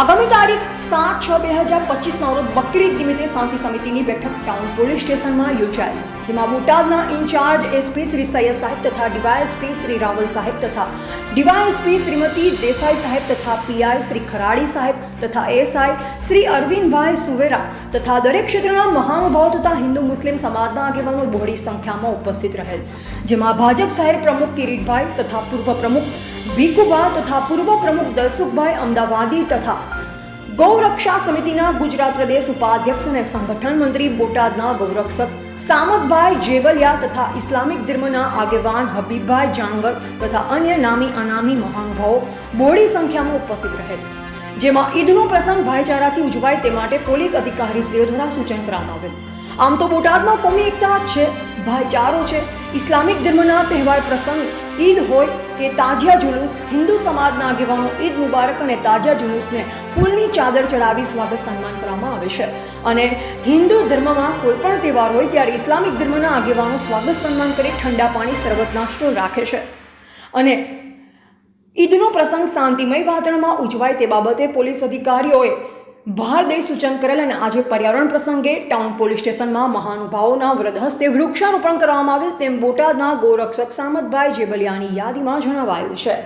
આગામી તારીખ સાત છ બે હજાર પચીસના રોજ બકરીદ નિમિત્તે શાંતિ સમિતિની બેઠક ટાઉન પોલીસ સ્ટેશનમાં યોજાઈ, જેમાં બોટાદના ઇન્ચાર્જ એસપી શ્રી સૈયદ સાહેબ તથા ડીવાયએસપી શ્રી રાવલ સાહેબ તથા ડીવાયએસપી શ્રીમતી દેસાઈ સાહેબ તથા પીઆઈ શ્રી ખરાડી સાહેબ તથા એસઆઈ શ્રી અરવિંદભાઈ સુવેરા તથા દરેક ક્ષેત્રના મહાનુભાવ તથા હિન્દુ મુસ્લિમ સમાજના આગેવાનો બહોળી સંખ્યામાં ઉપસ્થિત રહેલ, જેમાં ભાજપ શહેર પ્રમુખ કિરીટભાઈ તથા પૂર્વ પ્રમુખ ભીખુભા તથા પૂર્વ પ્રમુખ દલસુખભાઈ અમદાવાદી તથા ગૌરક્ષા સમિતિના ગુજરાત પ્રદેશ ઉપાધ્યક્ષ અને સંગઠન મંત્રી બોટાદના ગૌરક્ષક સામતભાઈ જેવલિયા તથા ઇસ્લામિક ધર્મના આગેવાન હબીબભાઈ જાંગર તથા અન્ય નામી અનામી મહાનુભાવો બોડી સંખ્યામાં ઉપસ્થિત રહેલ. જેમાં ઈદનો પ્રસંગ ભાઈચારાથી ઉજવાય તે માટે પોલીસ અધિકારીશ્રીઓ દ્વારા સૂચન કરવામાં આવેલ. આમ તો બોટાદમાં કોમી એકતા છે, ભાઈચારો છે. ઇસ્લામિક ધર્મના તહેવાર પ્રસંગ ઈદ હોય કે તાજિયા જુલુસ, હિન્દુ સમાજના આગેવાનો ઈદ મુબારક અને તાજિયા જુલુસને ફૂલની ચાદર ચડાવી સ્વાગત સન્માન કરવામાં આવે છે. અને હિન્દુ ધર્મમાં કોઈ પણ તહેવાર હોય ત્યારે ઇસ્લામિક ધર્મના આગેવાનો સ્વાગત સન્માન કરી ઠંડા પાણી શરબતના સ્ટોલ રાખે છે. અને ઈદનો પ્રસંગ શાંતિમય વાતાવરણમાં ઉજવાય તે બાબતે પોલીસ અધિકારીઓએ ભાર દઈ સૂચન કરેલ અને આજે પર્યાવરણ પ્રસંગે ટાઉન પોલીસ સ્ટેશનમાં મહાનુભાવોના વ્રત હસ્તે વૃક્ષારોપણ કરવામાં આવેલ તેમ બોટાદના ગોરક્ષક સામતભાઈ જેબલિયાની યાદીમાં જણાવાયું છે.